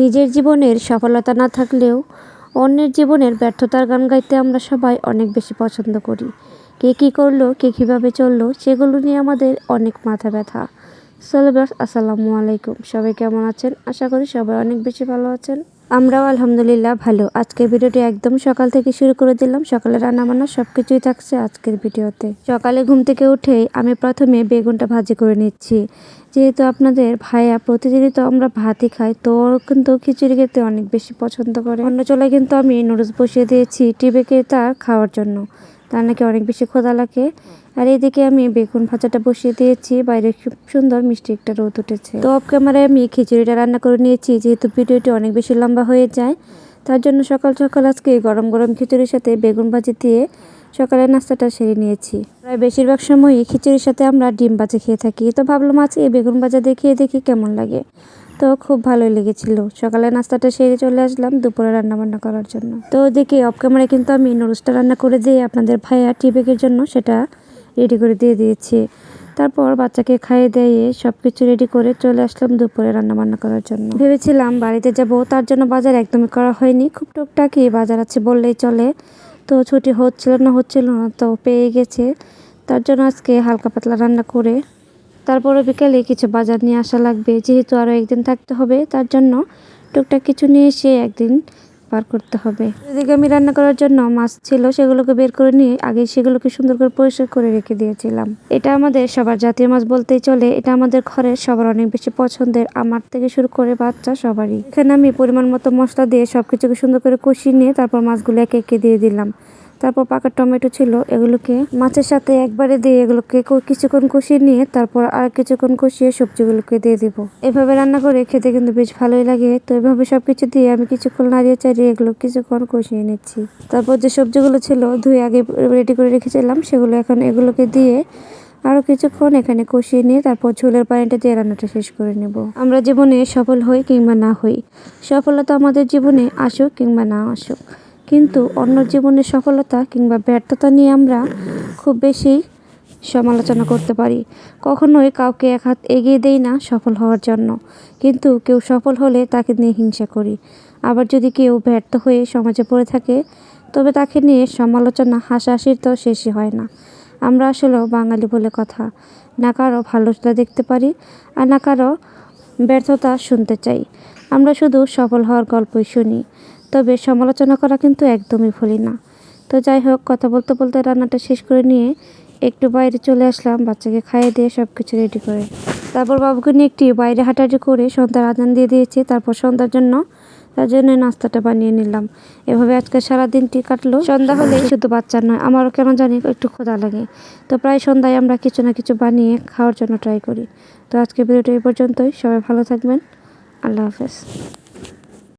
নিজের জীবনের সফলতা না থাকলেও অন্যের জীবনের ব্যর্থতার গান গাইতে আমরা সবাই অনেক বেশি পছন্দ করি। কে কী করল, কে কীভাবে চলল, সেগুলো নিয়ে আমাদের অনেক মাথা ব্যথা। সোলবাস আসসালামু আলাইকুম। সবাই কেমন আছেন? আশা করি সবাই অনেক বেশি ভালো আছেন। আমরাও আলহামদুলিল্লাহ ভালো। আজকের ভিডিওটি একদম সকাল থেকে শুরু করে দিলাম। সকালে রান্নাবান্না সব কিছুই থাকছে আজকের ভিডিওতে। সকালে ঘুম থেকে উঠে আমি প্রথমে বেগুনটা ভাজি করে নিচ্ছি। যেহেতু আপনাদের ভাইয়া প্রতিদিনই তো আমরা ভাতই খাই, তো কিন্তু খিচুড়ি খেতে অনেক বেশি পছন্দ করে। অন্য চলে কিন্তু আমি নুডলস বসিয়ে দিয়েছি টিবেকে তার খাওয়ার জন্য। তার নাকি অনেক বেশি ক্ষুধা লাগে। আর এদিকে আমি বেগুন ভাজাটা বসিয়ে দিয়েছি, বাইরে খুব সুন্দর মিষ্টি একটা রোদ উঠেছে। তো অফ ক্যামেরায় আমি খিচুড়িটা রান্না করে নিয়েছি, যেহেতু ভিডিওটি অনেক বেশি লম্বা হয়ে যায়, তার জন্য সকাল সকাল আজকে গরম গরম খিচুড়ির সাথে বেগুন ভাজি দিয়ে সকালের নাস্তাটা সেরে নিয়েছি। প্রায় বেশিরভাগ সময়ই খিচুড়ির সাথে আমরা ডিম ভাজা খেয়ে থাকি। তো ভাবলাম আজকে বেগুন ভাজা দেখিয়ে দেখি কেমন লাগে। তো খুব ভালোই লেগেছিল। সকালে নাস্তাটা সেরে চলে আসলাম দুপুরে রান্না বান্না করার জন্য। তো দেখি অফ ক্যামেরায় কিন্তু আমি নুডলসটা রান্না করে দিয়ে আপনাদের ভাইয়া টিবেকের জন্য সেটা রেডি করে দিয়ে দিয়েছি। তারপর বাচ্চাকে খাইয়ে দিয়ে সব কিছু রেডি করে চলে আসলাম দুপুরে রান্না বান্না করার জন্য। ভেবেছিলাম বাড়িতে যাব, তার জন্য বাজার একদমই করা হয়নি। খুব টুকটাকই বাজার আছে বললেই চলে। তো ছুটি হচ্ছিল না হচ্ছিল না, তো পেয়ে গেছে। তার জন্য আজকে হালকা পাতলা রান্না করে তারপরে বিকালে কিছু বাজার নিয়ে আসা লাগবে। যেহেতু আরও একদিন থাকতে হবে, তার জন্য টুকটাক কিছু নিয়ে এসে একদিন পার করতে হবে। এদিকে আমি রান্না করার জন্য মাছ ছিল, সেগুলোকে বের করে নিয়ে আগে সেগুলোকে সুন্দর করে পরিষ্কার করে রেখে দিয়েছিলাম। এটা আমাদের সবার জাতীয় মাছ বলতেই চলে, এটা আমাদের ঘরের সবার অনেক বেশি পছন্দের, আমার থেকে শুরু করে বাচ্চা সবারই। এখানে আমি পরিমাণ মতো মশলা দিয়ে সবকিছুকে সুন্দর করে কষিয়ে নিয়ে তারপর মাছগুলো একে একে দিয়ে দিলাম। তারপর পাকা টমেটো ছিল, এগুলোকে মাছের সাথে একবারে দিয়ে এগুলোকে কিছুক্ষণ কষিয়ে নিয়ে তারপর আর কিছুক্ষণ কষিয়ে সবজিগুলোকে দিয়ে দিব। এভাবে রান্না করে খেতে কিন্তু বেশ ভালোই লাগে। তো এভাবে সব কিছু দিয়ে আমি কিছুক্ষণ নাড়িয়ে চাড়িয়ে এগুলো কিছুক্ষণ কষিয়ে নিচ্ছি। তারপর যে সবজিগুলো ছিল, ধুয়ে আগে রেডি করে রেখেছিলাম, সেগুলো এখন এগুলোকে দিয়ে আরও কিছুক্ষণ এখানে কষিয়ে নিয়ে তারপর ঝোলের পানিটা দিয়ে রান্নাটা শেষ করে নেব। আমরা জীবনে সফল হই কিংবা না হই। সফলতা আমাদের জীবনে আসুক কিংবা না আসুক। কিন্তু অন্য জীবনের সফলতা কিংবা ব্যর্থতা নিয়ে আমরা খুব বেশি সমালোচনা করতে পারি। কখনোই কাউকে এক হাত এগিয়ে দেই না সফল হওয়ার জন্য। কিন্তু কেউ সফল হলে তাকে নিয়ে হিংসা করি। আবার যদি কেউ ব্যর্থ হয়ে সমাজে পড়ে থাকে, তবে তাকে নিয়ে সমালোচনা, হাসাহাসির তো শেষই হয় না। আমরা আসলেও বাঙালি বলে কথা। না কারও ভালোটা দেখতে পারি আর না কারও ব্যর্থতা শুনতে চাই। আমরা শুধু সফল হওয়ার গল্পই শুনি। তবে সমালোচনা করা কিন্তু একদমই ভুলি না। তো যাই হোক, কথা বলতে বলতে রান্নাটা শেষ করে নিয়ে একটু বাইরে চলে আসলাম, বাচ্চাকে খাইয়ে দিয়ে সব কিছু রেডি করে। তারপর বাবুকে নিয়ে একটি বাইরে হাঁটাহাঁটি করে সন্ধ্যার আজান দিয়ে দিয়েছি, তারপর সন্ধ্যার জন্য তার জন্য নাস্তাটা বানিয়ে নিলাম। এভাবে আজকে সারা দিনটি কাটলো। সন্ধ্যা হলে শুধু বাচ্চার নয়, আমারও কেন জানি একটু খোদা লাগে। তো প্রায় সন্ধ্যায় আমরা কিছু না কিছু বানিয়ে খাওয়ার জন্য ট্রাই করি। তো আজকে ভিডিওটা এই পর্যন্তই, সবাই ভালো থাকবেন, আল্লাহ হাফেজ।